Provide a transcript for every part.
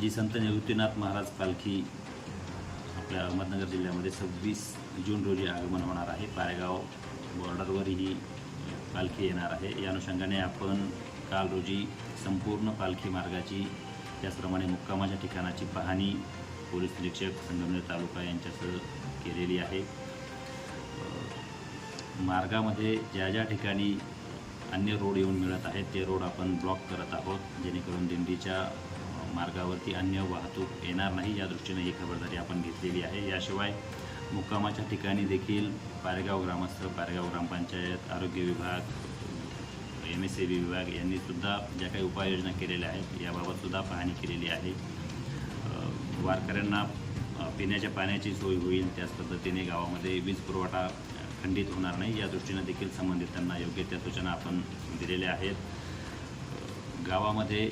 जी संत निवृत्तीनाथ महाराज पालखी आपल्या अहमदनगर जिल्ह्यामध्ये सव्वीस जून रोजी आगमन होणार आहे. पारेगाव बॉर्डरवर ही पालखी येणार आहे. या अनुषंगाने आपण काल रोजी संपूर्ण पालखी मार्गाची त्याचप्रमाणे मुक्कामाच्या ठिकाणाची पाहणी पोलीस निरीक्षक संगमनेर तालुका यांच्यासह केलेली आहे. मार्गामध्ये ज्या ज्या ठिकाणी अन्य रोड येऊन मिळत आहेत ते रोड आपण ब्लॉक करत आहोत. जेणेकरून दिंडीच्या मार्गावरती अन्य वाहतूक येणार नाही या दृष्टीने ही खबरदारी आपण घेतलेली आहे. याशिवाय मुक्कामाच्या ठिकाणी देखील पारेगाव ग्रामस्थ पारेगाव ग्रामपंचायत आरोग्य विभाग एम एस ए बी विभाग यांनीसुद्धा ज्या काही उपाययोजना केलेल्या आहेत याबाबतसुद्धा पाहणी केलेली आहे. वारकऱ्यांना पिण्याच्या पाण्याची सोय होईल त्याच पद्धतीने गावामध्ये वीज पुरवठा खंडित होणार नाही या दृष्टीनं देखील संबंधितांना योग्य त्या सूचना आपण दिलेल्या आहेत. गावामध्ये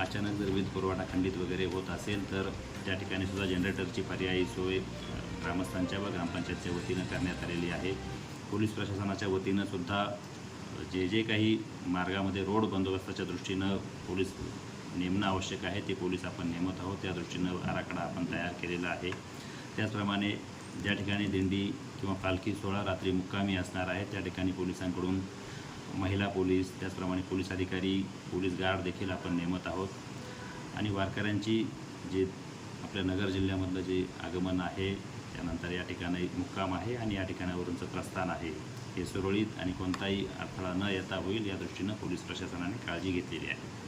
अचानक जर वीज पुरवठा खंडित वगैरे होत असेल तर त्या ठिकाणी सुद्धा जनरेटरची पर्यायी सोय ग्रामस्थांच्या व ग्रामपंचायतच्या वतीनं करण्यात आलेली आहे. पोलीस प्रशासनाच्या वतीनं सुद्धा जे जे काही मार्गामध्ये रोड बंदोबस्ताच्या दृष्टीनं पोलीस नेमणं आवश्यक आहे ते पोलीस आपण नेमत आहोत. त्या दृष्टीनं आराखडा आपण तयार केलेला आहे. त्याचप्रमाणे ज्या ठिकाणी दिंडी किंवा पालखी सोळा रात्री मुक्कामी असणार आहे त्या ठिकाणी पोलिसांकडून महिला पोलीस त्याचप्रमाणे पोलीस अधिकारी पोलीस गार्ड देखील आपण नेमत आहोत. आणि वारकऱ्यांची जे आपल्या नगर जिल्ह्यामधलं जे आगमन आहे त्यानंतर या ठिकाणी मुक्काम आहे आणि या ठिकाणावरूनचं प्रस्थान आहे. हे सुरळीत आणि कोणताही अडथळा न येता होईल या दृष्टीनं पोलीस प्रशासनाने काळजी घेतलेली आहे.